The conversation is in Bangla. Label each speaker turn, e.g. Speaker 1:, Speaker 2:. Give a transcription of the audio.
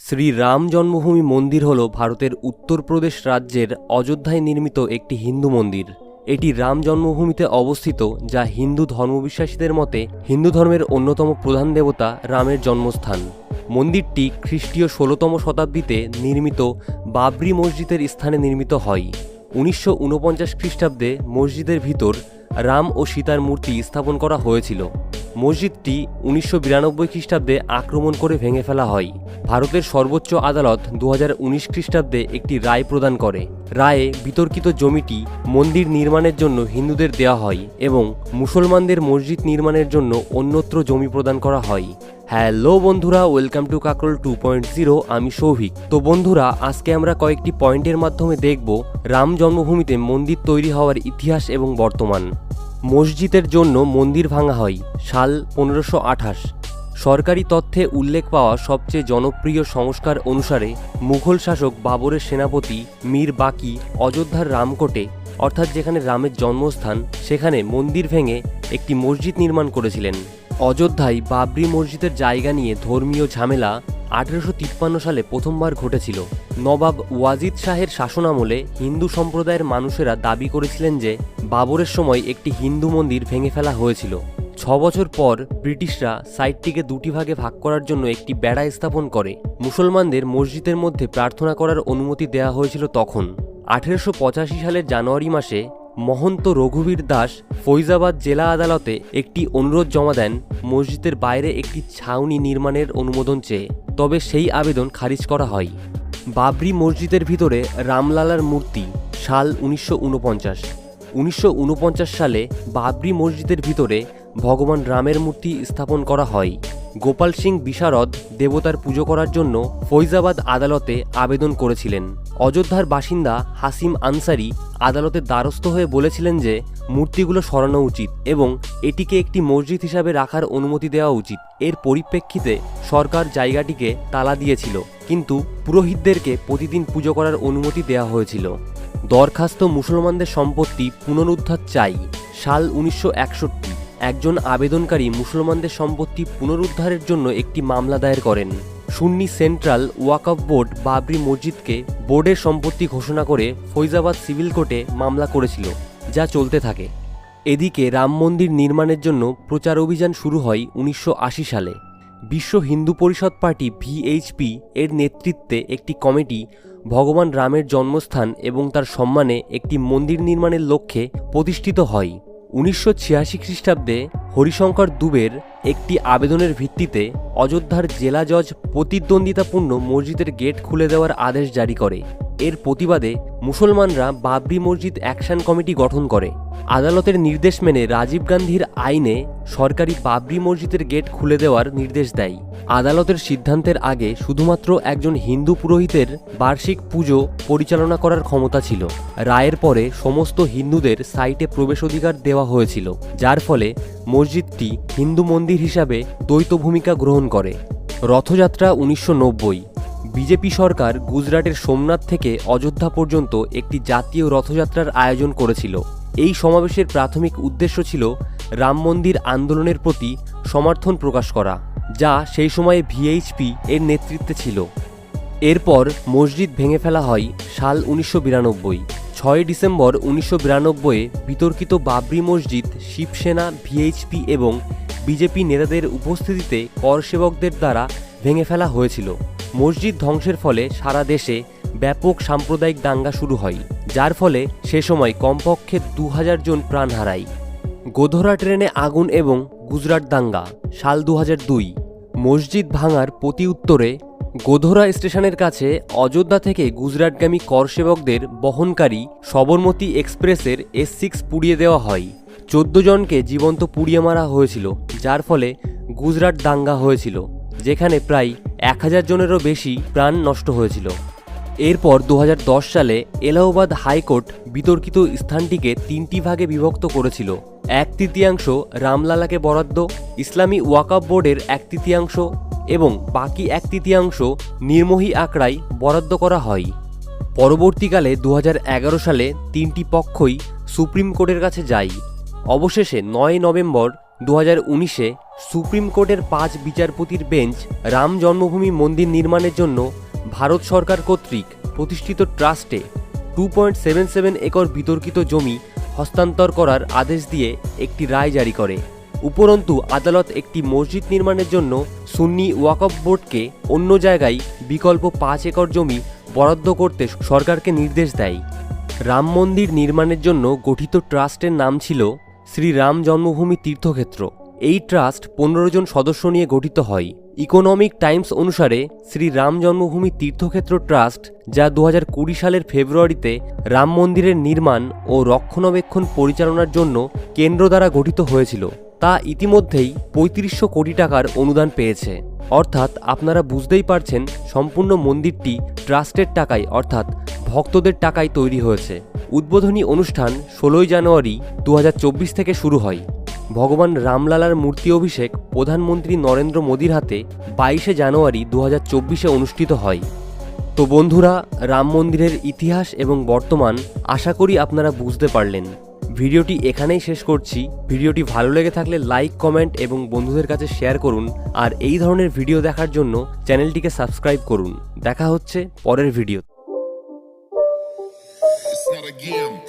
Speaker 1: শ্রী রাম জন্মভূমি মন্দির হল ভারতের উত্তরপ্রদেশ রাজ্যের অযোধ্যায় নির্মিত একটি হিন্দু মন্দির। এটি রাম জন্মভূমিতে অবস্থিত, যা হিন্দু ধর্মবিশ্বাসীদের মতে হিন্দু ধর্মের অন্যতম প্রধান দেবতা রামের জন্মস্থান। মন্দিরটি খ্রিস্টীয় ষোলোতম শতাব্দীতে নির্মিত বাবরি মসজিদের স্থানে নির্মিত হয়। উনিশশো ঊনপঞ্চাশ খ্রিস্টাব্দে মসজিদের ভিতর রাম ও সীতার মূর্তি স্থাপন করা হয়েছিল। মসজিদটি উনিশশো বিরানব্বই খ্রিস্টাব্দে আক্রমণ করে ভেঙে ফেলা হয়। ভারতের সর্বোচ্চ আদালত দু খ্রিস্টাব্দে একটি রায় প্রদান করে। রায়ে বিতর্কিত জমিটি মন্দির নির্মাণের জন্য হিন্দুদের দেওয়া হয় এবং মুসলমানদের মসজিদ নির্মাণের জন্য অন্যত্র জমি প্রদান করা হয়। হ্যালো বন্ধুরা, welcome to Kakrol two point zero, আমি সৌভিক। তো বন্ধুরা, আজকে আমরা কয়েকটি পয়েন্টের মাধ্যমে দেখব রাম জন্মভূমিতে মন্দির তৈরি হওয়ার ইতিহাস এবং বর্তমান। মসজিদের জন্য মন্দির ভাঙা হয় সাল পনেরোশো আঠাশ। সরকারি তথ্যে উল্লেখ পাওয়া সবচেয়ে জনপ্রিয় সংস্কার অনুসারে মুঘল শাসক বাবরের সেনাপতি মীর বাকি অযোধ্যার রামকোটে, অর্থাৎ যেখানে রামের জন্মস্থান, সেখানে মন্দির ভেঙে একটি মসজিদ নির্মাণ করেছিলেন। অযোধ্যায় বাবরি মসজিদের জায়গা নিয়ে ধর্মীয় ঝামেলা আঠেরোশো তিপ্পান্ন সালে প্রথমবার ঘটেছিল। নবাব ওয়াজিদ শাহের শাসনামলে হিন্দু সম্প্রদায়ের মানুষেরা দাবি করেছিলেন যে বাবরের সময় একটি হিন্দু মন্দির ভেঙে ফেলা হয়েছিল। ছ বছর পর ব্রিটিশরা সাইটটিকে দুটি ভাগে ভাগ করার জন্য একটি বেড়া স্থাপন করে। মুসলমানদের মসজিদের মধ্যে প্রার্থনা করার অনুমতি দেওয়া হয়েছিল তখন। আঠেরোশো পঁচাশি সালের জানুয়ারি মাসে মহন্ত রঘুবীর দাস ফৈজাবাদ জেলা আদালতে একটি অনুরোধ জমা দেন মসজিদের বাইরে একটি ছাউনি নির্মাণের অনুমোদন চেয়ে, তবে সেই আবেদন খারিজ করা হয়। বাবরি মসজিদের ভিতরে রামলালার মূর্তি, সাল উনিশশো উনিশশো সালে বাবরি মসজিদের ভিতরে ভগবান রামের মূর্তি স্থাপন করা হয়। গোপাল সিং বিশারদ দেবতার পুজো করার জন্য ফৈজাবাদ আদালতে আবেদন করেছিলেন। অযোধ্যার বাসিন্দা হাসিম আনসারি আদালতের দ্বারস্থ হয়ে বলেছিলেন যে, মূর্তিগুলো সরানো উচিত এবং এটিকে একটি মসজিদ হিসাবে রাখার অনুমতি দেওয়া উচিত। এর পরিপ্রেক্ষিতে সরকার জায়গাটিকে তালা দিয়েছিল, কিন্তু পুরোহিতদেরকে প্রতিদিন পুজো করার অনুমতি দেওয়া হয়েছিল। দরখাস্ত মুসলমানদের সম্পত্তি পুনরুদ্ধার চাই, সাল উনিশশো একষট্টি। একজন আবেদনকারী মুসলমানদের সম্পত্তি পুনরুদ্ধারের জন্য একটি মামলা দায়ের করেন। সুন্নি সেন্ট্রাল ওয়াকফ বোর্ড বাবরি মসজিদকে বোর্ডের সম্পত্তি ঘোষণা করে ফৈজাবাদ সিভিল কোর্টে মামলা করেছিল, যা চলতে থাকে। এদিকে রাম মন্দির নির্মাণের জন্য প্রচার অভিযান শুরু হয় উনিশশো আশি সালে। বিশ্ব হিন্দু পরিষদ পার্টি ভিএইচপি এর নেতৃত্বে একটি কমিটি ভগবান রামের জন্মস্থান এবং তার সম্মানে একটি মন্দির নির্মাণের লক্ষ্যে প্রতিষ্ঠিত হয়। উনিশশো ছিয়াশি খ্রিস্টাব্দে হরিশঙ্কর দুবের একটি আবেদনের ভিত্তিতে অযোধ্যার জেলা জজ প্রতিদ্বন্দ্বিতাপূর্ণ মসজিদের গেট খুলে দেওয়ার আদেশ জারি করে। এর প্রতিবাদে মুসলমানরা বাবরি মসজিদ অ্যাকশন কমিটি গঠন করে। আদালতের নির্দেশ মেনে রাজীব গান্ধীর আইনে সরকারি বাবরি মসজিদের গেট খুলে দেওয়ার নির্দেশ দেয়। আদালতের সিদ্ধান্তের আগে শুধুমাত্র একজন হিন্দু পুরোহিতের বার্ষিক পুজো পরিচালনা করার ক্ষমতা ছিল। রায়ের পরে সমস্ত হিন্দুদের সাইটে প্রবেশ অধিকার দেওয়া হয়েছিল, যার ফলে মসজিদটি হিন্দু মন্দির হিসাবে দ্বৈত ভূমিকা গ্রহণ করে। রথযাত্রা উনিশশো নব্বই বিজেপি সরকার গুজরাটের সোমনাথ থেকে অযোধ্যা পর্যন্ত একটি জাতীয় রথযাত্রার আয়োজন করেছিল। এই সমাবেশের প্রাথমিক উদ্দেশ্য ছিল রাম মন্দির আন্দোলনের প্রতি সমর্থন প্রকাশ করা, যা সেই সময়ে ভিএইচপি এর নেতৃত্বে ছিল। এরপর মসজিদ ভেঙে ফেলা হয় সাল উনিশশো বিরানব্বই। ছয় ডিসেম্বর উনিশশো বিরানব্বইয়ে বিতর্কিত বাবরি মসজিদ, শিবসেনা, ভিএইচপি এবং বিজেপি নেতাদের উপস্থিতিতে কর সেবকদের দ্বারা ভেঙে ফেলা হয়েছিল। মসজিদ ধ্বংসের ফলে সারা দেশে ব্যাপক সাম্প্রদায়িক দাঙ্গা শুরু হয়, যার ফলে সে সময় কমপক্ষে দু হাজার জন প্রাণ হারায়। গোধরা ট্রেনে আগুন এবং গুজরাট দাঙ্গা, সাল দু দুই। মসজিদ ভাঙার প্রতি উত্তরে গোধরা স্টেশনের কাছে অযোধ্যা থেকে গুজরাটগামী করসেবকদের বহনকারী সবরমতী এক্সপ্রেসের এস সিক্স পুড়িয়ে দেওয়া হয়। চোদ্দ জনকে জীবন্ত পুড়িয়ে মারা হয়েছিল, যার ফলে গুজরাট দাঙ্গা হয়েছিল, যেখানে প্রায় এক হাজার জনেরও বেশি প্রাণ নষ্ট হয়েছিল। এরপর দু হাজার দশ সালে এলাহাবাদ হাইকোর্ট বিতর্কিত স্থানটিকে তিনটি ভাগে বিভক্ত করেছিল। এক তৃতীয়াংশ রামলালাকে বরাদ্দ, ইসলামী ওয়াকাব বোর্ডের এক তৃতীয়াংশ এবং বাকি এক তৃতীয়াংশ নির্মোহী আঁকড়ায় বরাদ্দ করা হয়। পরবর্তীকালে দু হাজার এগারো সালে তিনটি পক্ষই সুপ্রিম কোর্টের কাছে যায়। অবশেষে নয় নভেম্বর দু উনিশে সুপ্রিম কোর্টের পাঁচ বিচারপতির বেঞ্চ রাম জন্মভূমি মন্দির নির্মাণের জন্য ভারত সরকার কর্তৃক প্রতিষ্ঠিত ট্রাস্টে two point seven seven acre বিতর্কিত জমি হস্তান্তর করার আদেশ দিয়ে একটি রায় জারি করে। উপরন্তু, আদালত একটি মসজিদ নির্মাণের জন্য সুন্নি ওয়াকফ বোর্ডকে অন্য জায়গায় বিকল্প পাঁচ একর জমি বরাদ্দ করতে সরকারকে নির্দেশ দেয়। রাম মন্দির নির্মাণের জন্য গঠিত ট্রাস্টের নাম ছিল শ্রী রাম জন্মভূমি তীর্থক্ষেত্র। এই ট্রাস্ট পনেরো জন সদস্য নিয়ে গঠিত হয়। ইকোনমিক টাইমস অনুসারে শ্রী রাম জন্মভূমি তীর্থক্ষেত্র ট্রাস্ট, যা দু সালের ফেব্রুয়ারিতে রাম মন্দিরের নির্মাণ ও রক্ষণাবেক্ষণ পরিচালনার জন্য কেন্দ্র দ্বারা গঠিত হয়েছিল, তা ইতিমধ্যেই পঁয়ত্রিশশো কোটি টাকার অনুদান পেয়েছে। অর্থাৎ আপনারা বুঝতেই পারছেন, সম্পূর্ণ মন্দিরটি ট্রাস্টের টাকায়, অর্থাৎ ভক্তদের টাকায় তৈরি হয়েছে। উদ্বোধনী অনুষ্ঠান ষোলোই জানুয়ারি দু হাজার চব্বিশ থেকে শুরু হয়। ভগবান রামলালার মূর্তি অভিষেক প্রধানমন্ত্রী নরেন্দ্র মোদীর হাতে বাইশে জানুয়ারি দু চব্বিশে অনুষ্ঠিত হয়। তো বন্ধুরা, রাম মন্দিরের ইতিহাস এবং বর্তমান আশা করি আপনারা বুঝতে পারলেন। ভিডিওটি এখানেই শেষ করছি। ভিডিওটি ভালো লেগে থাকলে লাইক, কমেন্ট এবং বন্ধুদের কাছে শেয়ার করুন আর এই ধরনের ভিডিও দেখার জন্য চ্যানেলটিকে সাবস্ক্রাইব করুন। দেখা হচ্ছে পরের ভিডিও
Speaker 2: again.